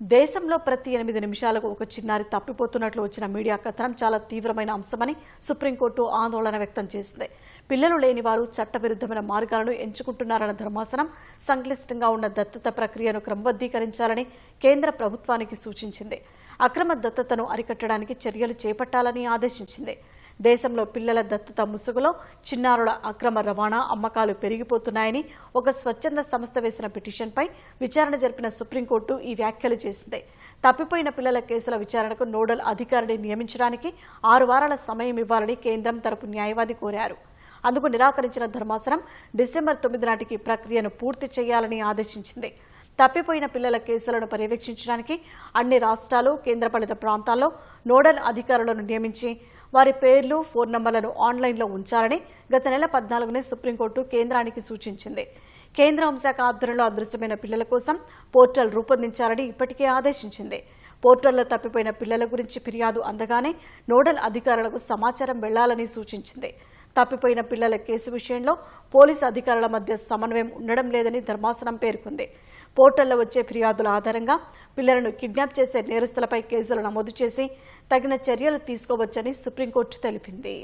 దేశంలో ప్రతి ఎనిమిది నిమిషాలకు ఒక చిన్నారి తప్పిపోతున్నట్లు వచ్చిన మీడియా కథనం చాలా తీవ్రమైన అంశమని సుప్రీంకోర్టు ఆందోళన వ్యక్తం చేసింది. పిల్లలు లేని వారు చట్టవిరుద్ధమైన మార్గాలను ఎంచుకుంటున్నారన్న ధర్మాసనం సంక్లిష్టంగా ఉన్న దత్తత ప్రక్రియను క్రమబద్దీకరించాలని కేంద్ర ప్రభుత్వానికి సూచించింది. అక్రమ దత్తతను అరికట్టడానికి చర్యలు చేపట్టాలని ఆదేశించింది. దేశంలో పిల్లల దత్తత ముసుగులో చిన్నారుల అక్రమ రవాణా అమ్మకాలు పెరిగిపోతున్నాయని ఒక స్వచ్ఛంద సంస్థ వేసిన పిటిషన్పై విచారణ జరిపిన సుప్రీంకోర్టు ఈ వ్యాఖ్యలు చేసింది. తప్పిపోయిన పిల్లల కేసుల విచారణకు నోడల్ అధికారిని నియమించడానికి ఆరు వారాల సమయం ఇవ్వాలని కేంద్రం తరపు న్యాయవాది కోరారు. అందుకు నిరాకరించిన ధర్మాసనం డిసెంబర్ తొమ్మిది నాటికి ప్రక్రియను పూర్తి చేయాలని ఆదేశించింది. తప్పిపోయిన పిల్లల కేసులను పర్యవేక్షించడానికి అన్ని రాష్ట్రాలు కేంద్రపాలిత ప్రాంతాల్లో నోడల్ అధికారులను నియమించి వారి పేర్లు ఫోన్ నంబర్లను ఆన్లైన్లో ఉంచాలని గత నెల పద్నాలుగునే సుప్రీంకోర్టు కేంద్రానికి సూచించింది. కేంద్ర హోంశాఖ ఆధ్వర్యంలో అదృశ్యమైన పిల్లల కోసం పోర్టల్ రూపొందించాలని ఇప్పటికే ఆదేశించింది. పోర్టల్లో తప్పిపోయిన పిల్లల గురించి ఫిర్యాదు అందగానే నోడల్ అధికారులకు సమాచారం వెళ్ళాలని సూచించింది. తప్పిపోయిన పిల్లల కేసు విషయంలో పోలీసు అధికారుల మధ్య సమన్వయం ఉండడం లేదని ధర్మాసనం పేర్కొంది. పోర్టల్లో వచ్చే ఫిర్యాదుల ఆధారంగా పిల్లలను కిడ్నాప్ చేసే నేరస్తులపై కేసులు నమోదు చేసి తగిన చర్యలు తీసుకోవచ్చని సుప్రీంకోర్టు తెలిపింది.